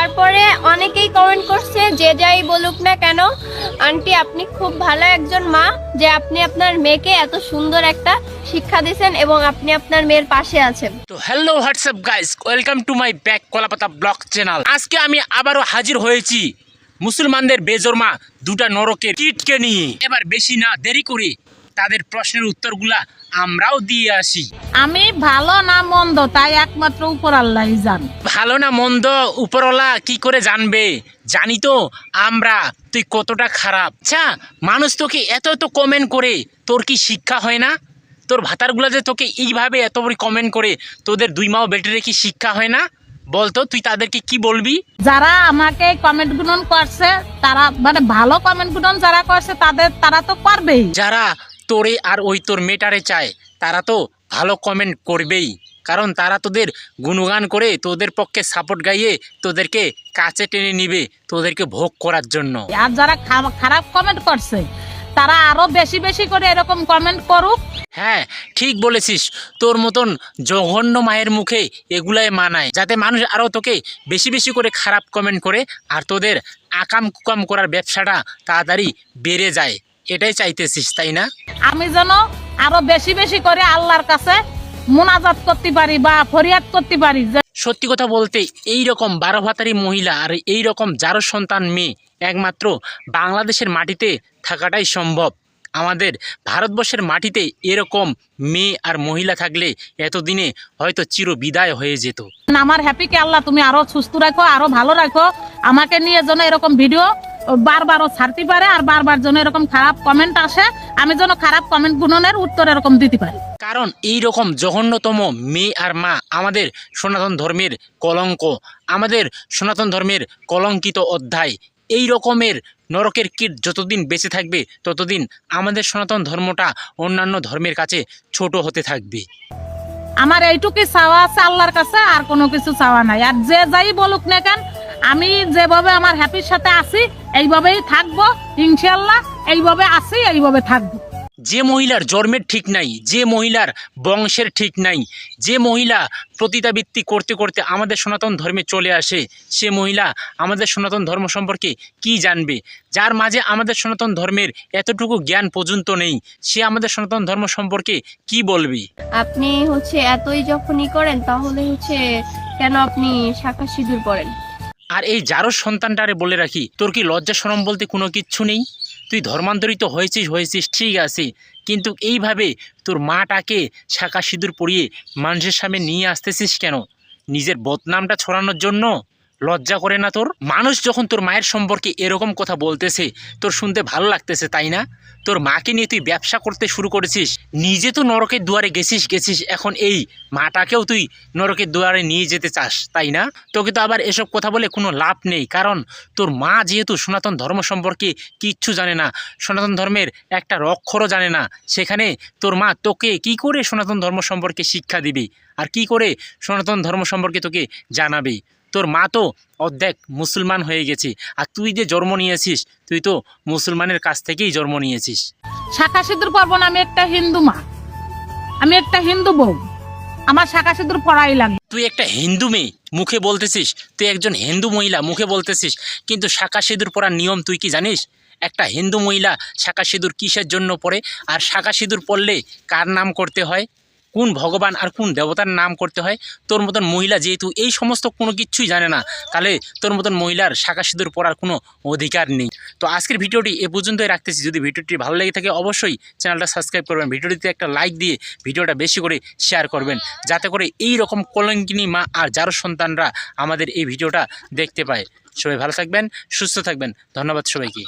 তারপরে অনেকেই কমেন্ট করছে, যে যাই বলুক না কেন, আন্টি আপনি খুব ভালো একজন মা, যে আপনি আপনার মেয়েকে এত সুন্দর একটা শিক্ষা দিয়েছেন এবং আপনি আপনার মেয়ের পাশে আছেন। তো hello WhatsApp guys welcome to my back Kolapata blog channel আজকে আমি আবারও হাজির হয়েছি মুসলমানদের বেজরমা দুটা নরকের কিটকে নিয়ে। এবার বেশি না, দেরি করে তাদের প্রশ্নের উত্তরগুলা আমরাও দিয়ে আসি। আমি ভালো না মন্দ তাই একমাত্র উপর আল্লাহ জান। ভালো না মন্দ উপরওয়ালা কি করে জানবে? জানি তো আমরা তুই কতটা খারাপ। আচ্ছা মানুষ তোকে এত এত কমেন্ট করে তোর কি শিক্ষা হয় না? তোর ভাতারগুলো যে তোকে এইভাবে এত বড় কমেন্ট করে তোদের দুই মাও বেটারে কি শিক্ষা হয় না? বলতো তুই তাদেরকে কি বলবি? যারা আমাকে কমেন্ট গুণন করছে তারা মানে ভালো কমেন্ট গুণন যারা করছে তাদের তারা তো পারবেই যারা তোরে আর ওই তোর মেটারে চায় তারা তো ভালো কমেন্ট করবেই। কারণ তারা তোদের গুণগান করে তোদের পক্ষে সাপোর্ট গাইয়ে তোদেরকে কাছে টেনে নিবে তোদেরকে ভোগ করার জন্য। আর যারা খারাপ কমেন্ট করছে তারা আরও বেশি বেশি করে এরকম কমেন্ট করুক। হ্যাঁ ঠিক বলেছিস। তোর মতন জঘন্য মায়ের মুখে এগুলাই মানায় যাতে মানুষ আরও তোকে বেশি বেশি করে খারাপ কমেন্ট করে আর তোদের আকাম কুকাম করার ব্যবসাটা তাড়াতাড়ি বেড়ে যায়। এটাই চাইতেছিস তাই না? আমি যেন আরও বেশি বেশি করে আল্লাহর কাছে মোনাজাত করতে পারি বা ফরিয়াদ করতে পারি সত্যি কথা বলতে এই রকম বারো ভাতারি মহিলা আর এই রকম যারো সন্তান মেয়ে একমাত্র বাংলাদেশের মাটিতে থাকাটাই সম্ভব। আমাদের ভারতবর্ষের মাটিতে এরকম মেয়ে আর মহিলা থাকলে এতদিনে হয়তো চির বিদায় হয়ে যেত। আমার হ্যাপিকে আল্লাহ তুমি আরও সুস্থ রাখো আরও ভালো রাখো। আমাকে নিয়ে যেন এরকম ভিডিও বারবারও ছাড়তে পারে আর বারবার যেন এরকম খারাপ কমেন্ট আসে আমি যেন খারাপ কমেন্ট গুণনের উত্তর এরকম দিতে পারি। কারণ এই রকম জঘন্যতম মেয়ে আর মা আমাদের সনাতন ধর্মের কলঙ্ক আমাদের সনাতন ধর্মের কলঙ্কিত অধ্যায় এই রকমের নরকের কীট যতদিন বেঁচে থাকবে ততদিন আমাদের সনাতন ধর্মটা অন্যান্য ধর্মের কাছে ছোট হতে থাকবে। আমার এইটুকুই চাওয়া আছে আল্লাহর কাছে আর কোনো কিছু চাওয়া নাই। আর যে যাই বলুক না কেন আমি যেভাবে আমার হ্যাপির সাথে আছি এইভাবেই থাকব ইনশাল্লাহ এইভাবে আছি এইভাবে থাকব। যে মহিলার জন্মের ঠিক নাই যে মহিলার বংশের ঠিক নাই যে মহিলা প্রতিতাবৃত্তি করতে করতে আমাদের সনাতন ধর্মে চলে আসে সে মহিলা আমাদের সনাতন ধর্ম সম্পর্কে কি জানবে? যার মাঝে আমাদের সনাতন ধর্মের এতটুকু জ্ঞান পর্যন্ত নেই সে আমাদের সনাতন ধর্ম সম্পর্কে কি বলবে? আপনি হচ্ছে এতই যখনই করেন তাহলে হচ্ছে কেন আপনি শাখা সিঁদুর পরেন? আর এই যারও সন্তানটারে বলে রাখি, তোর কি লজ্জা সরম বলতে কোনো কিচ্ছু নেই? তুই ধর্মান্তরিত হয়েছিস হয়েছিস, ঠিক আছে। কিন্তু এইভাবে তোর মাটাকে শাঁকা সিঁদুর পরিয়ে মানুষের সামনে নিয়ে আসতেছিস কেন? নিজের বদনামটা ছড়ানোর জন্য? লজ্জা করে না তোর? মানুষ যখন তোর মায়ের সম্পর্কে এরকম কথা বলতেছে, তোর শুনতে ভালো লাগতেছে, তাই না? তোর মাকে নিয়ে তুই ব্যবসা করতে শুরু করেছিস, নিজে তো নরকের দুয়ারে গেছিস গেছিস, এখন এই মাটাকেও তুই নরকের দুয়ারে নিয়ে যেতে চাস, তাই না? তোকে তো আবার এসব কথা বলে কোনো লাভ নেই, কারণ তোর মা যেহেতু সনাতন ধর্ম সম্পর্কে কিচ্ছু জানে না, সনাতন ধর্মের একটা অক্ষরও জানে না, সেখানে তোর মা তোকে কি করে সনাতন ধর্ম সম্পর্কে শিক্ষা দিবে? আর কি করে সনাতন ধর্ম সম্পর্কে তোকে জানাবে? তোর মা তো অর্ধেক মুসলমান হয়ে গেছে। আর তুই যে জন্ম নিয়েছিস তুই তো মুসলমানের কাছ থেকেই জন্ম নিয়েছিস। শাখা সিঁদুর পরবো না আমি একটা হিন্দু মা। আমি একটা হিন্দু বউ। আমার শাখা সিঁদুর পড়াই লাগবে তুই একটা হিন্দু মেয়ে মুখে বলতেছিস তুই একজন হিন্দু মহিলা মুখে বলতেছিস। কিন্তু শাঁকা সিঁদুর পরার নিয়ম তুই কি জানিস? একটা হিন্দু মহিলা শাঁকা সিঁদুর কিসের জন্য পড়ে আর শাঁকা সিঁদুর পড়লে কার নাম করতে হয়? কোন ভগবান আর কোন দেবতার নাম করতে হয়? তোর মতন মহিলা যেহেতু এই সমস্ত কোনো কিছুই জানে না, তাহলে তোর মতন মহিলার শাঁকা সিঁদুর পরার কোনো অধিকার নেই। তো আজকের ভিডিওটি এ পর্যন্তই রাখতেছি। যদি ভিডিওটি ভালো লেগে থাকে, অবশ্যই চ্যানেলটা সাবস্ক্রাইব করবেন, ভিডিওটিতে একটা লাইক দিয়ে ভিডিওটা বেশি করে শেয়ার করবেন, যাতে করে এই রকম কলঙ্কিনী মা আর যারো সন্তানরা আমাদের এই ভিডিওটা দেখতে পায়। সবাই ভালো থাকবেন, সুস্থ থাকবেন। ধন্যবাদ সবাইকে।